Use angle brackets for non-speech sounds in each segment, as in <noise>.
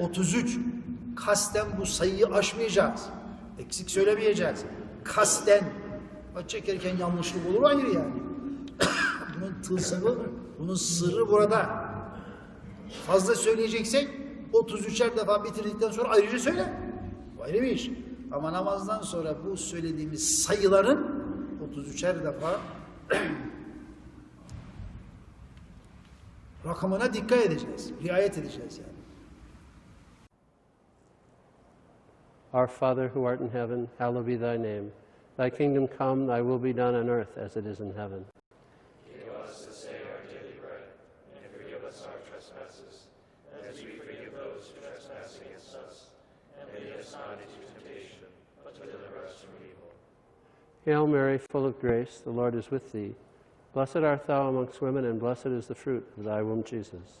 33. Kasten bu sayıyı aşmayacağız. Eksik söylemeyeceğiz. Kasten. Bak çekerken yanlışlık olur ayrı yani. <coughs> bunun tılsımı, bunun sırrı burada. Fazla söyleyeceksek 33'er defa bitirdikten sonra ayrıca söyle. Bu ayrı bir iş. Ama namazdan sonra bu söylediğimiz sayıların 33'er defa <coughs> rakamına dikkat edeceğiz. Riayet edeceğiz yani. Our Father who art in heaven, hallowed be thy name. Thy kingdom come, thy will be done on earth as it is in heaven. Give us this day our daily bread, and forgive us our trespasses, as we forgive those who trespass against us. And lead us not into temptation, but deliver us from evil. Hail Mary, full of grace, the Lord is with thee. Blessed art thou amongst women, and blessed is the fruit of thy womb, Jesus.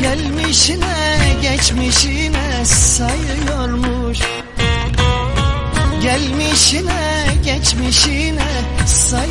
Gelmişine geçmişine sayıyormuş. Gelmişine geçmişine sayıyor